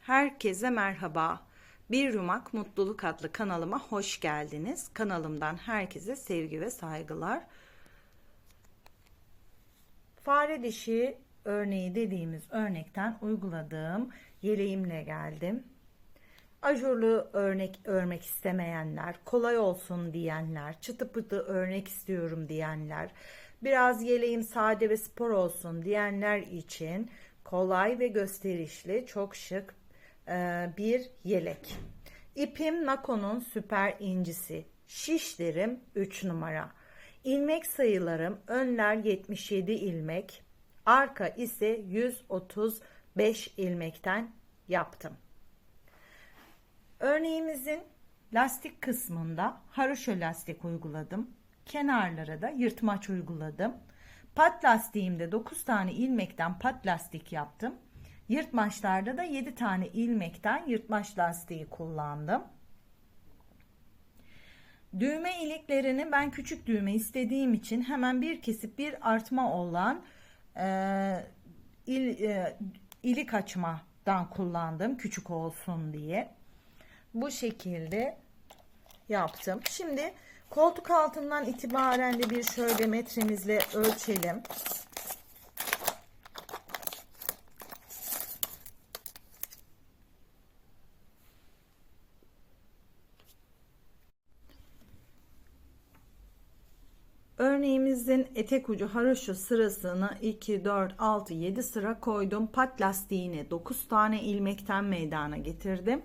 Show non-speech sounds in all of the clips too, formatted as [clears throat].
Herkese merhaba. Bir Rumak Mutluluk adlı kanalıma hoş geldiniz. Kanalımdan herkese sevgi ve saygılar. Fare dişi örneği dediğimiz örnekten uyguladığım yeleğimle geldim. Ajurlu örnek örmek istemeyenler, kolay olsun diyenler, çıtı pıtı örnek istiyorum diyenler, biraz yeleğim sade ve spor olsun diyenler için kolay ve gösterişli, çok şık bir yelek. İpim Nako'nun süper incisi. Şişlerim 3 numara. İlmek sayılarım önler 77 ilmek, arka ise 135 ilmekten yaptım. Örneğimizin lastik kısmında haroşa lastik uyguladım. Kenarlara da yırtmaç uyguladım. Pat lastiğimde 9 tane ilmekten pat lastik yaptım. Yırtmaçlarda da 7 tane ilmekten yırtmaç lastiği kullandım. Düğme iliklerini ben küçük düğme istediğim için hemen bir kesip bir artma olan e, il, e, ilik açmadan kullandım küçük olsun diye. Bu şekilde yaptım. Şimdi koltuk altından itibaren de bir şöyle metremizle ölçelim. Örneğimizin etek ucu haroşa sırasını 2, 4, 6, 7 sıra koydum. Pat lastiğini 9 tane ilmekten meydana getirdim.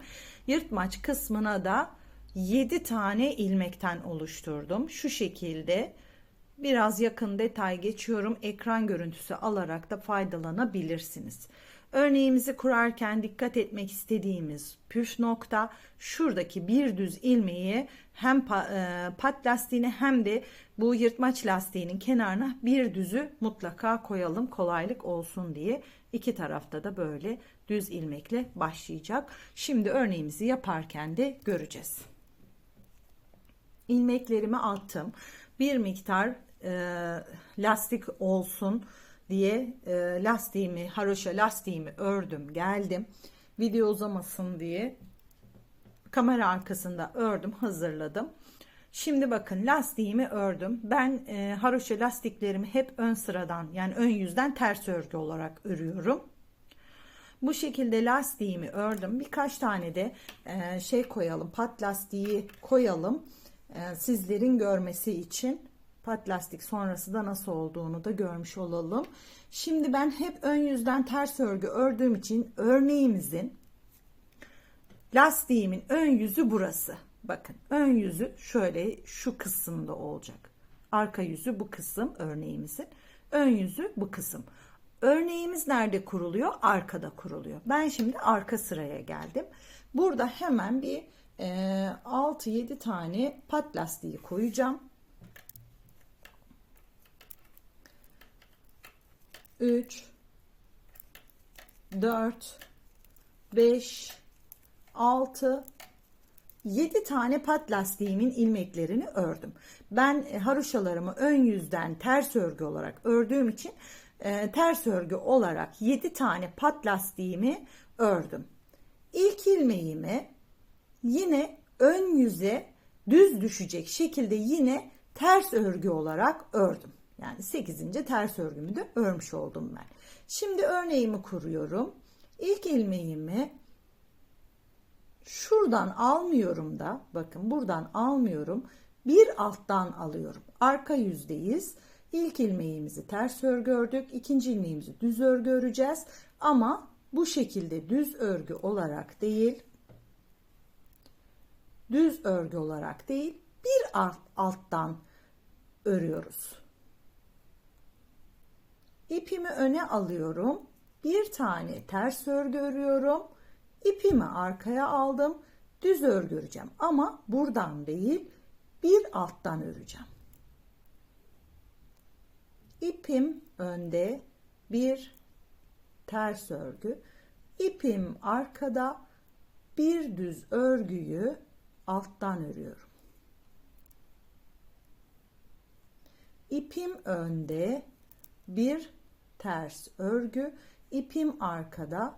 Yırtmaç kısmına da 7 tane ilmekten oluşturdum. Şu şekilde biraz yakın detay geçiyorum. Ekran görüntüsü alarak da faydalanabilirsiniz. Örneğimizi kurarken dikkat etmek istediğimiz püf nokta şuradaki bir düz ilmeği hem e, pat lastiğine hem de bu yırtmaç lastiğinin kenarına bir düzü mutlaka koyalım kolaylık olsun diye. iki tarafta da böyle düz ilmekle başlayacak. Şimdi örneğimizi yaparken de göreceğiz. İlmeklerimi attım. Bir miktar e, lastik olsun diye e, lastiğimi, haroşa lastiğimi ördüm, geldim. Video uzamasın diye kamera arkasında ördüm, hazırladım. Şimdi bakın lastiğimi ördüm. Ben e, haroşa lastiklerimi hep ön sıradan yani ön yüzden ters örgü olarak örüyorum. Bu şekilde lastiğimi ördüm. Birkaç tane de e, şey koyalım, pat lastiği koyalım. E, sizlerin görmesi için pat lastik sonrası da nasıl olduğunu da görmüş olalım. Şimdi ben hep ön yüzden ters örgü ördüğüm için örneğimizin lastiğimin ön yüzü burası. Bakın ön yüzü şöyle şu kısımda olacak. Arka yüzü bu kısım örneğimizin. Ön yüzü bu kısım. Örneğimiz nerede kuruluyor? Arkada kuruluyor. Ben şimdi arka sıraya geldim. Burada hemen bir e, 6-7 tane pat lastiği koyacağım. 3 4 5 6 7 tane pat lastiğimin ilmeklerini ördüm. Ben e, haroşalarımı ön yüzden ters örgü olarak ördüğüm için e, ters örgü olarak 7 tane pat lastiğimi ördüm. İlk ilmeğimi yine ön yüze düz düşecek şekilde yine ters örgü olarak ördüm. Yani 8. ters örgümü de örmüş oldum ben. Şimdi örneğimi kuruyorum. İlk ilmeğimi şuradan almıyorum da bakın buradan almıyorum. Bir alttan alıyorum. Arka yüzdeyiz. İlk ilmeğimizi ters örgü ördük. ikinci ilmeğimizi düz örgü öreceğiz. Ama bu şekilde düz örgü olarak değil düz örgü olarak değil bir alt, alttan örüyoruz. İpimi öne alıyorum. Bir tane ters örgü örüyorum. İpimi arkaya aldım. Düz örgü öreceğim ama buradan değil bir alttan öreceğim. İpim önde bir ters örgü. İpim arkada bir düz örgüyü alttan örüyorum. İpim önde bir ters örgü, ipim arkada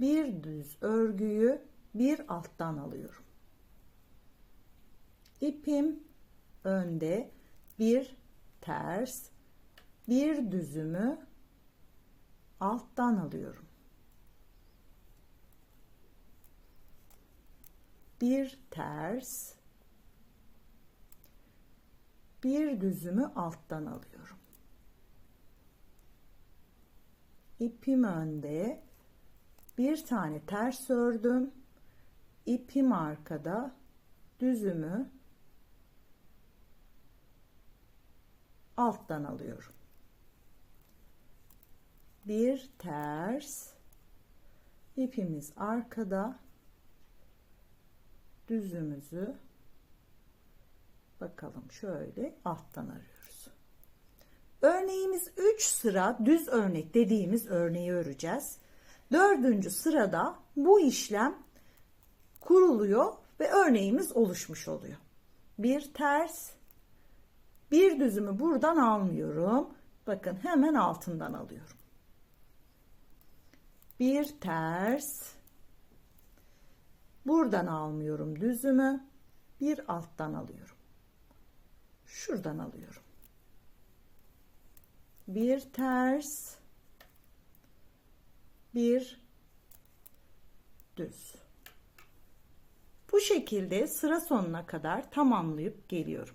bir düz örgüyü bir alttan alıyorum. İpim önde bir ters bir düzümü alttan alıyorum. Bir ters bir düzümü alttan alıyorum. İpim önde bir tane ters ördüm. İpim arkada düzümü alttan alıyorum. Bir ters ipimiz arkada düzümüzü bakalım şöyle alttan arıyoruz. Örneğimiz 3 sıra düz örnek dediğimiz örneği öreceğiz. Dördüncü sırada bu işlem kuruluyor ve örneğimiz oluşmuş oluyor. Bir ters, bir düzümü buradan almıyorum. Bakın hemen altından alıyorum. Bir ters, buradan almıyorum düzümü, bir alttan alıyorum. Şuradan alıyorum. Bir ters, bir düz. Bu şekilde sıra sonuna kadar tamamlayıp geliyorum.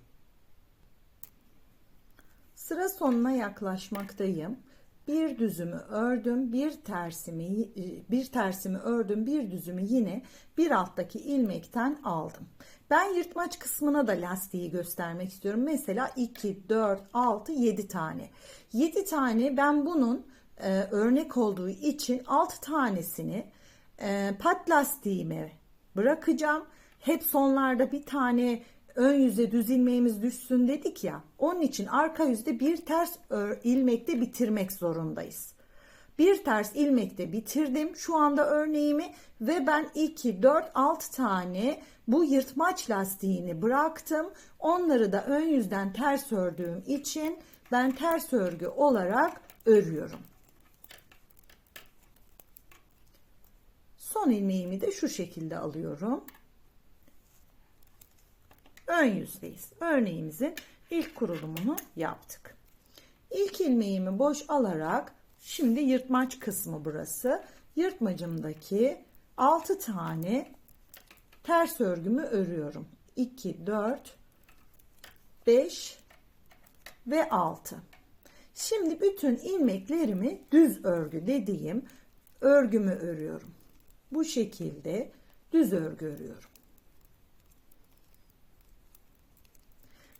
Sıra sonuna yaklaşmaktayım. Bir düzümü ördüm, bir tersimi bir tersimi ördüm, bir düzümü yine bir alttaki ilmekten aldım. Ben yırtmaç kısmına da lastiği göstermek istiyorum. Mesela 2, 4, 6, 7 tane. 7 tane ben bunun e, örnek olduğu için 6 tanesini e, pat lastiğime bırakacağım. Hep sonlarda bir tane ön yüze düz ilmeğimiz düşsün dedik ya. Onun için arka yüzde bir ters ilmekte bitirmek zorundayız. Bir ters ilmekte bitirdim şu anda örneğimi ve ben 2, 4, 6 tane bu yırtmaç lastiğini bıraktım. Onları da ön yüzden ters ördüğüm için ben ters örgü olarak örüyorum. Son ilmeğimi de şu şekilde alıyorum. Ön yüzdeyiz. Örneğimizin ilk kurulumunu yaptık. İlk ilmeğimi boş alarak şimdi yırtmaç kısmı burası. Yırtmacımdaki 6 tane ters örgümü örüyorum. 2, 4, 5 ve 6. Şimdi bütün ilmeklerimi düz örgü dediğim örgümü örüyorum bu şekilde düz örgü örüyorum.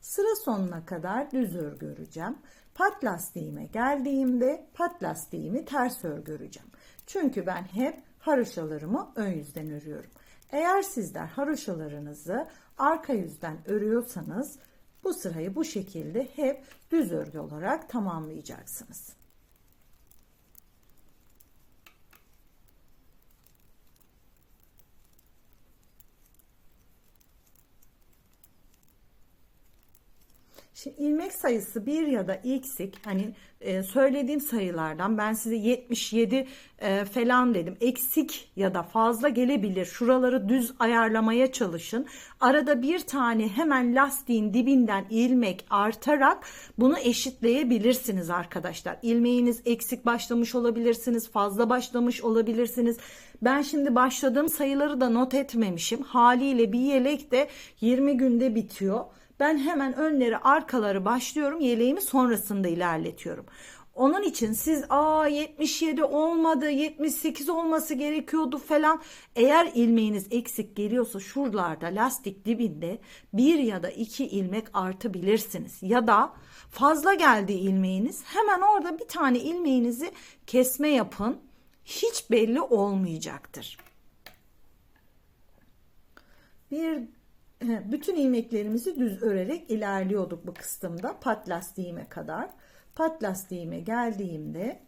Sıra sonuna kadar düz örgü öreceğim. Pat lastiğime geldiğimde pat lastiğimi ters örgü öreceğim. Çünkü ben hep haroşalarımı ön yüzden örüyorum. Eğer sizler haroşalarınızı arka yüzden örüyorsanız bu sırayı bu şekilde hep düz örgü olarak tamamlayacaksınız. Şimdi ilmek sayısı bir ya da eksik hani e, söylediğim sayılardan ben size 77 e, falan dedim. Eksik ya da fazla gelebilir. Şuraları düz ayarlamaya çalışın. Arada bir tane hemen lastiğin dibinden ilmek artarak bunu eşitleyebilirsiniz arkadaşlar. İlmeğiniz eksik başlamış olabilirsiniz. Fazla başlamış olabilirsiniz. Ben şimdi başladığım sayıları da not etmemişim. Haliyle bir yelek de 20 günde bitiyor. Ben hemen önleri arkaları başlıyorum yeleğimi sonrasında ilerletiyorum. Onun için siz aa 77 olmadı 78 olması gerekiyordu falan. Eğer ilmeğiniz eksik geliyorsa şuralarda lastik dibinde bir ya da iki ilmek artabilirsiniz. Ya da fazla geldi ilmeğiniz hemen orada bir tane ilmeğinizi kesme yapın. Hiç belli olmayacaktır. Bir [clears throat] bütün ilmeklerimizi düz örerek ilerliyorduk bu kısımda pat lastiğime kadar. Pat lastiğime geldiğimde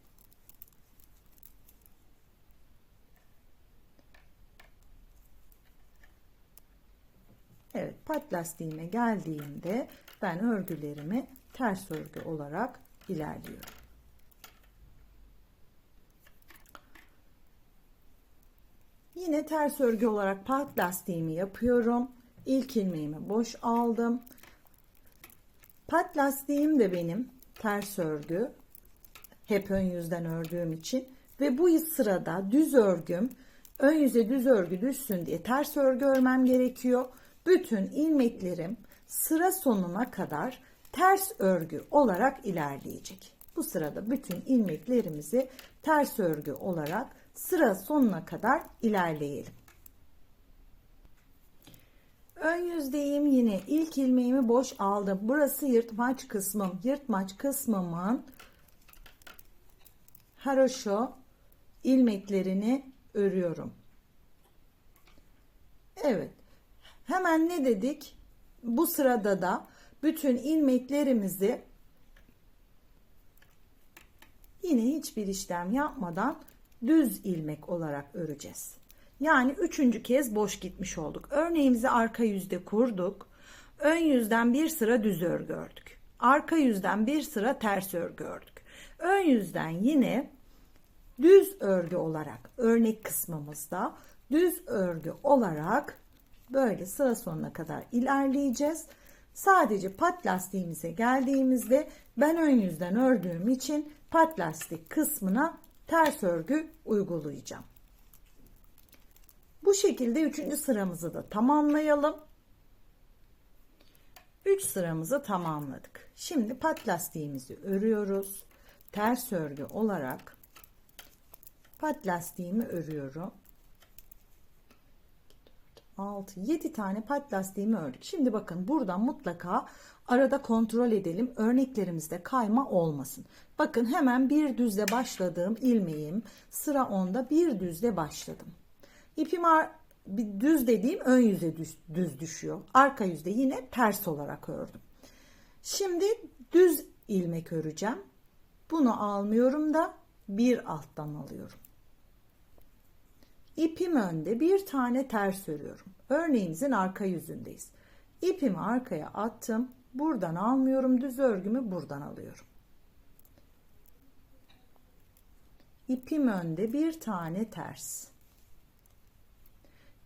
Evet pat lastiğime geldiğimde ben örgülerimi ters örgü olarak ilerliyorum. Yine ters örgü olarak pat lastiğimi yapıyorum. İlk ilmeğimi boş aldım. Pat lastiğim de benim ters örgü. Hep ön yüzden ördüğüm için. Ve bu sırada düz örgüm ön yüze düz örgü düşsün diye ters örgü örmem gerekiyor. Bütün ilmeklerim sıra sonuna kadar ters örgü olarak ilerleyecek. Bu sırada bütün ilmeklerimizi ters örgü olarak sıra sonuna kadar ilerleyelim. Ön yüzdeyim yine ilk ilmeğimi boş aldım. Burası yırtmaç kısmım. Yırtmaç kısmımın haroşo ilmeklerini örüyorum. Evet. Hemen ne dedik? Bu sırada da bütün ilmeklerimizi yine hiçbir işlem yapmadan düz ilmek olarak öreceğiz. Yani üçüncü kez boş gitmiş olduk. Örneğimizi arka yüzde kurduk. Ön yüzden bir sıra düz örgü ördük. Arka yüzden bir sıra ters örgü ördük. Ön yüzden yine düz örgü olarak örnek kısmımızda düz örgü olarak böyle sıra sonuna kadar ilerleyeceğiz. Sadece pat lastiğimize geldiğimizde ben ön yüzden ördüğüm için pat lastik kısmına ters örgü uygulayacağım. Bu şekilde üçüncü sıramızı da tamamlayalım. 3 sıramızı tamamladık. Şimdi pat lastiğimizi örüyoruz. Ters örgü olarak pat lastiğimi örüyorum. 6 7 tane pat lastiğimi ördük. Şimdi bakın buradan mutlaka arada kontrol edelim. Örneklerimizde kayma olmasın. Bakın hemen bir düzle başladığım ilmeğim sıra 10'da bir düzle başladım. İpim bir düz dediğim ön yüze düz, düz düşüyor. Arka yüzde yine ters olarak ördüm. Şimdi düz ilmek öreceğim. Bunu almıyorum da bir alttan alıyorum. İpim önde bir tane ters örüyorum. Örneğimizin arka yüzündeyiz. İpimi arkaya attım. Buradan almıyorum düz örgümü buradan alıyorum. İpim önde bir tane ters.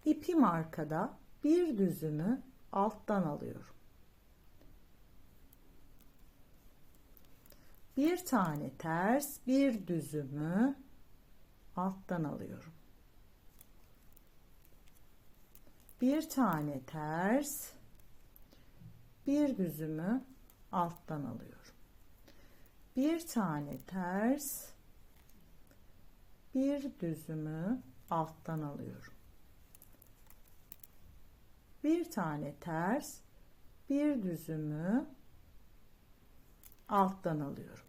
İpim arkada bir düzümü alttan alıyorum. Bir tane ters bir düzümü alttan alıyorum. Bir tane ters bir düzümü alttan alıyorum. Bir tane ters bir düzümü alttan alıyorum bir tane ters bir düzümü alttan alıyorum.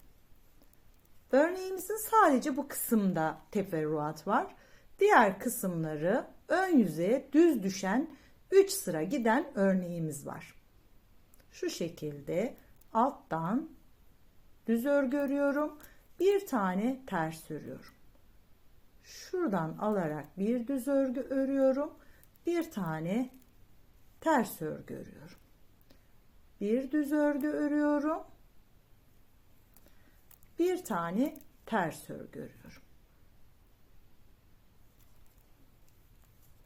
Örneğimizin sadece bu kısımda teferruat var. Diğer kısımları ön yüzeye düz düşen 3 sıra giden örneğimiz var. Şu şekilde alttan düz örgü örüyorum. Bir tane ters örüyorum. Şuradan alarak bir düz örgü örüyorum. Bir tane ters örgü örüyorum. Bir düz örgü örüyorum. Bir tane ters örgü örüyorum.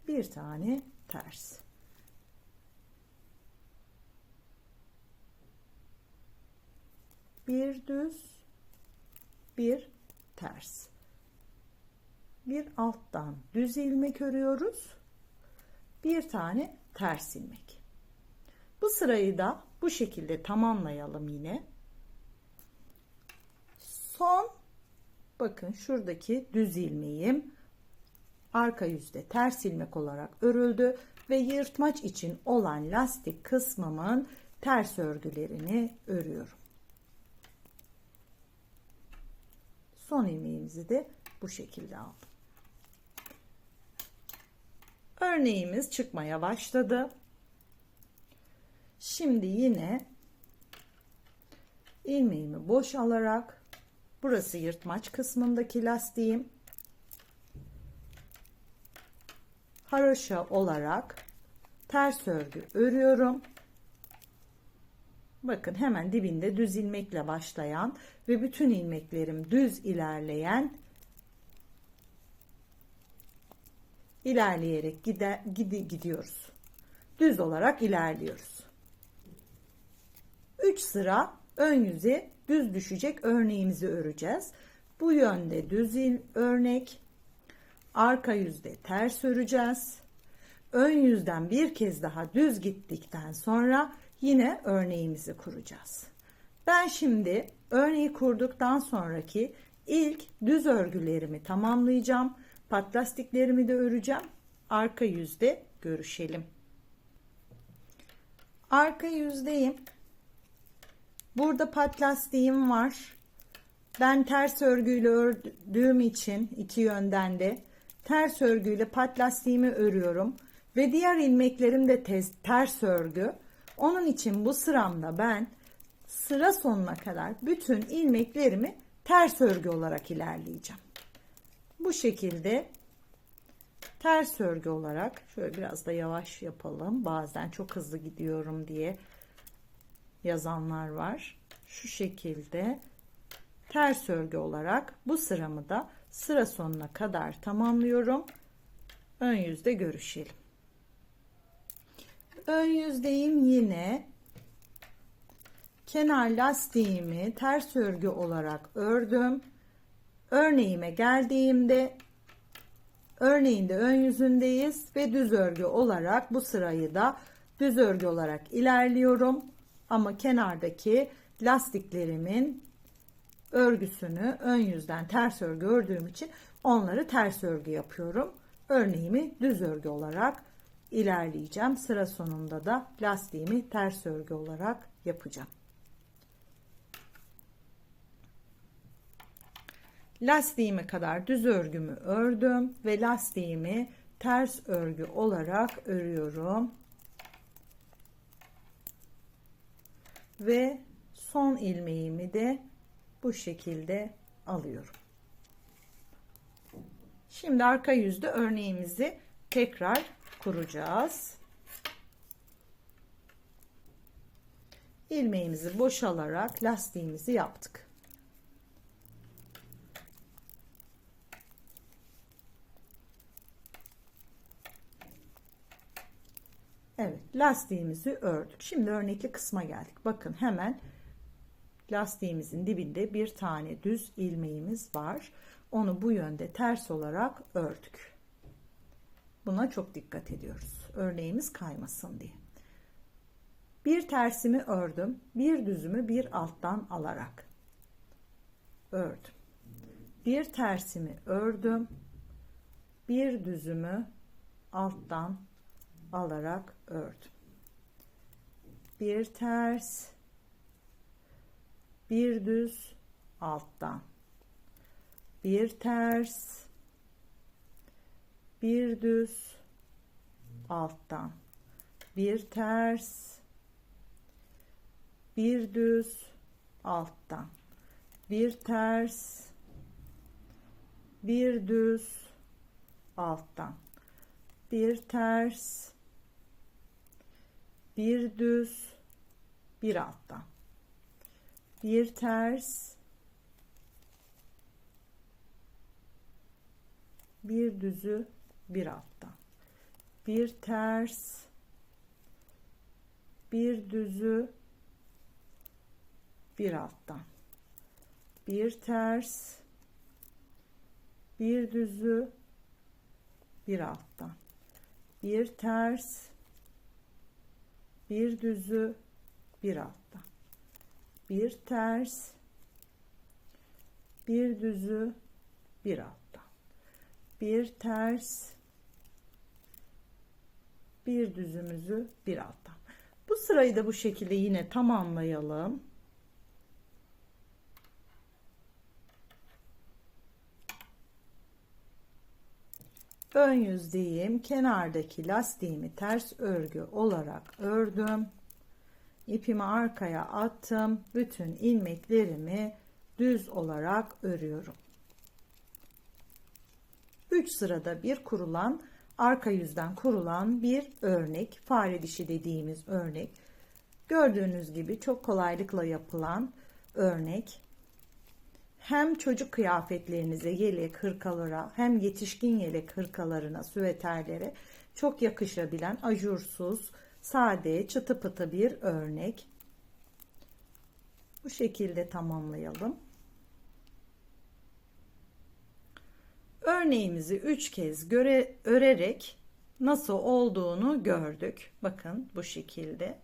Bir tane ters. Bir düz, bir ters. Bir alttan düz ilmek örüyoruz. Bir tane ters ilmek. Bu sırayı da bu şekilde tamamlayalım yine. Son bakın şuradaki düz ilmeğim arka yüzde ters ilmek olarak örüldü ve yırtmaç için olan lastik kısmımın ters örgülerini örüyorum. Son ilmeğimizi de bu şekilde aldım. Örneğimiz çıkmaya başladı. Şimdi yine ilmeğimi boş alarak burası yırtmaç kısmındaki lastiğim haroşa olarak ters örgü örüyorum. Bakın hemen dibinde düz ilmekle başlayan ve bütün ilmeklerim düz ilerleyen ilerleyerek gide, gidi, gidiyoruz. Düz olarak ilerliyoruz. 3 sıra ön yüze düz düşecek örneğimizi öreceğiz. Bu yönde düz örnek, arka yüzde ters öreceğiz. Ön yüzden bir kez daha düz gittikten sonra yine örneğimizi kuracağız. Ben şimdi örneği kurduktan sonraki ilk düz örgülerimi tamamlayacağım. Pat lastiklerimi de öreceğim. Arka yüzde görüşelim. Arka yüzdeyim. Burada pat lastiğim var. Ben ters örgüyle ördüğüm için iki yönden de ters örgüyle pat lastiğimi örüyorum. Ve diğer ilmeklerim de tez, ters örgü. Onun için bu sıramda ben sıra sonuna kadar bütün ilmeklerimi ters örgü olarak ilerleyeceğim. Bu şekilde ters örgü olarak şöyle biraz da yavaş yapalım. Bazen çok hızlı gidiyorum diye yazanlar var. Şu şekilde ters örgü olarak bu sıramı da sıra sonuna kadar tamamlıyorum. Ön yüzde görüşelim. Ön yüzdeyim yine kenar lastiğimi ters örgü olarak ördüm. Örneğime geldiğimde örneğinde ön yüzündeyiz ve düz örgü olarak bu sırayı da düz örgü olarak ilerliyorum. Ama kenardaki lastiklerimin örgüsünü ön yüzden ters örgü ördüğüm için onları ters örgü yapıyorum. Örneğimi düz örgü olarak ilerleyeceğim. Sıra sonunda da lastiğimi ters örgü olarak yapacağım. Lastiğime kadar düz örgümü ördüm ve lastiğimi ters örgü olarak örüyorum. Ve son ilmeğimi de bu şekilde alıyorum. Şimdi arka yüzde örneğimizi tekrar kuracağız. ilmeğimizi boşalarak lastiğimizi yaptık. Evet lastiğimizi ördük. Şimdi örnekli kısma geldik. Bakın hemen lastiğimizin dibinde bir tane düz ilmeğimiz var. Onu bu yönde ters olarak ördük. Buna çok dikkat ediyoruz. Örneğimiz kaymasın diye. Bir tersimi ördüm. Bir düzümü bir alttan alarak ördüm. Bir tersimi ördüm. Bir düzümü alttan alarak ördüm. Bir ters, bir düz alttan. Bir ters, bir düz alttan. Bir ters, bir düz alttan. Bir ters, bir düz alttan. Bir ters, bir düz bir alttan. Bir ters bir düzü bir alttan. Bir ters bir düzü bir alttan. Bir ters bir düzü bir alttan. Bir ters bir düzü bir alttan bir ters bir düzü bir alttan bir ters bir düzümüzü bir alttan bu sırayı da bu şekilde yine tamamlayalım ön yüzdeyim kenardaki lastiğimi ters örgü olarak ördüm. İpimi arkaya attım bütün ilmeklerimi düz olarak örüyorum. 3 sırada bir kurulan arka yüzden kurulan bir örnek fare dişi dediğimiz örnek. Gördüğünüz gibi çok kolaylıkla yapılan örnek hem çocuk kıyafetlerinize, yelek, hırkalara, hem yetişkin yelek hırkalarına, süveterlere çok yakışabilen ajursuz, sade, çıtı pıtı bir örnek. Bu şekilde tamamlayalım. Örneğimizi 3 kez göre, örerek nasıl olduğunu gördük. Bakın bu şekilde.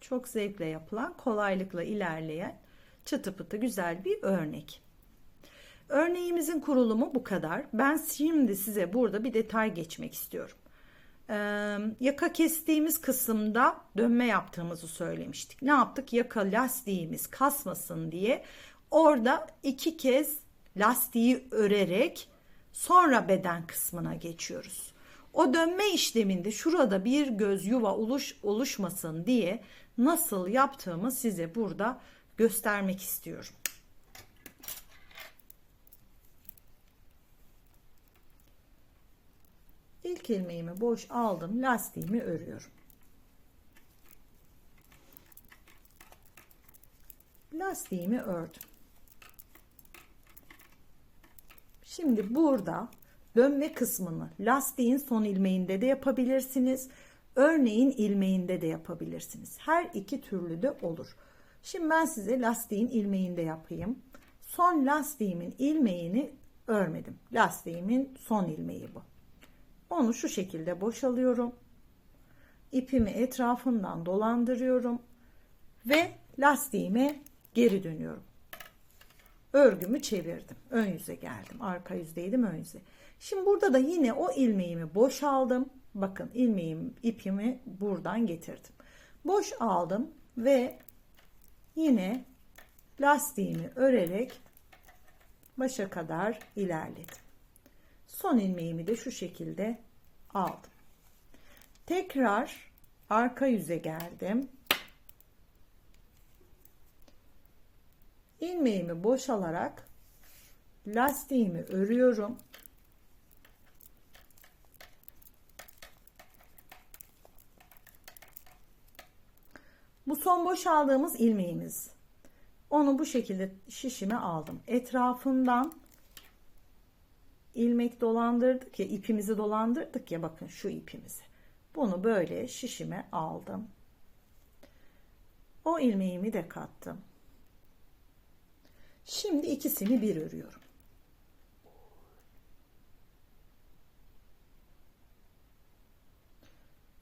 Çok zevkle yapılan, kolaylıkla ilerleyen çıtı pıtı güzel bir örnek. Örneğimizin kurulumu bu kadar. Ben şimdi size burada bir detay geçmek istiyorum. Ee, yaka kestiğimiz kısımda dönme yaptığımızı söylemiştik. Ne yaptık? Yaka lastiğimiz kasmasın diye orada iki kez lastiği örerek sonra beden kısmına geçiyoruz. O dönme işleminde şurada bir göz yuva oluş, oluşmasın diye nasıl yaptığımı size burada göstermek istiyorum. İlk ilmeğimi boş aldım. Lastiğimi örüyorum. Lastiğimi ördüm. Şimdi burada dönme kısmını lastiğin son ilmeğinde de yapabilirsiniz. Örneğin ilmeğinde de yapabilirsiniz. Her iki türlü de olur. Şimdi ben size lastiğin ilmeğinde yapayım. Son lastiğimin ilmeğini örmedim. Lastiğimin son ilmeği bu. Onu şu şekilde boşalıyorum. İpimi etrafından dolandırıyorum ve lastiğime geri dönüyorum. Örgümü çevirdim. Ön yüze geldim. Arka yüzdeydim ön yüze. Şimdi burada da yine o ilmeğimi boşaldım. Bakın ilmeğim ipimi buradan getirdim. Boş aldım ve yine lastiğimi örerek başa kadar ilerledim. Son ilmeğimi de şu şekilde aldım. Tekrar arka yüze geldim. ilmeğimi boşalarak lastiğimi örüyorum. Bu son boşaldığımız ilmeğimiz. Onu bu şekilde şişime aldım. Etrafından ilmek dolandırdık ya ipimizi dolandırdık ya bakın şu ipimizi. Bunu böyle şişime aldım. O ilmeğimi de kattım. Şimdi ikisini bir örüyorum.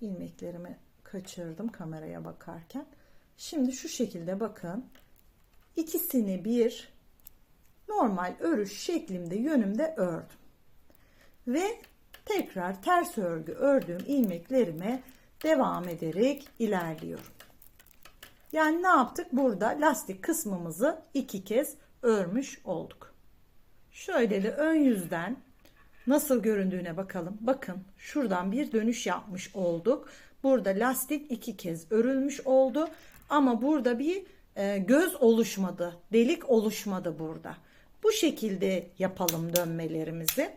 ilmeklerimi kaçırdım kameraya bakarken. Şimdi şu şekilde bakın. İkisini bir normal örüş şeklimde yönümde ördüm. Ve tekrar ters örgü ördüğüm ilmeklerime devam ederek ilerliyorum. Yani ne yaptık? Burada lastik kısmımızı iki kez örmüş olduk. Şöyle de ön yüzden nasıl göründüğüne bakalım. Bakın şuradan bir dönüş yapmış olduk. Burada lastik iki kez örülmüş oldu. Ama burada bir e, göz oluşmadı. Delik oluşmadı burada. Bu şekilde yapalım dönmelerimizi.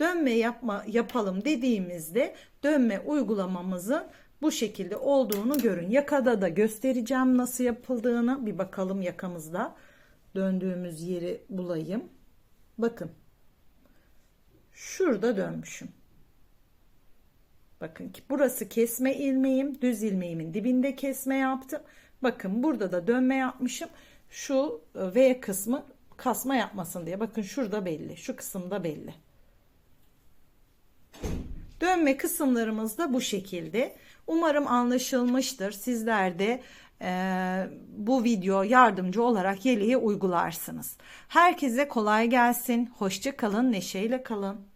Dönme yapma yapalım dediğimizde dönme uygulamamızın bu şekilde olduğunu görün. Yakada da göstereceğim nasıl yapıldığını. Bir bakalım yakamızda döndüğümüz yeri bulayım. Bakın. Şurada dönmüşüm. Bakın ki burası kesme ilmeğim. Düz ilmeğimin dibinde kesme yaptım. Bakın burada da dönme yapmışım. Şu e, V kısmı kasma yapmasın diye. Bakın şurada belli. Şu kısımda belli. Dönme kısımlarımız da bu şekilde. Umarım anlaşılmıştır. Sizler de e, bu video yardımcı olarak yeleği uygularsınız. Herkese kolay gelsin. Hoşça kalın, neşeyle kalın.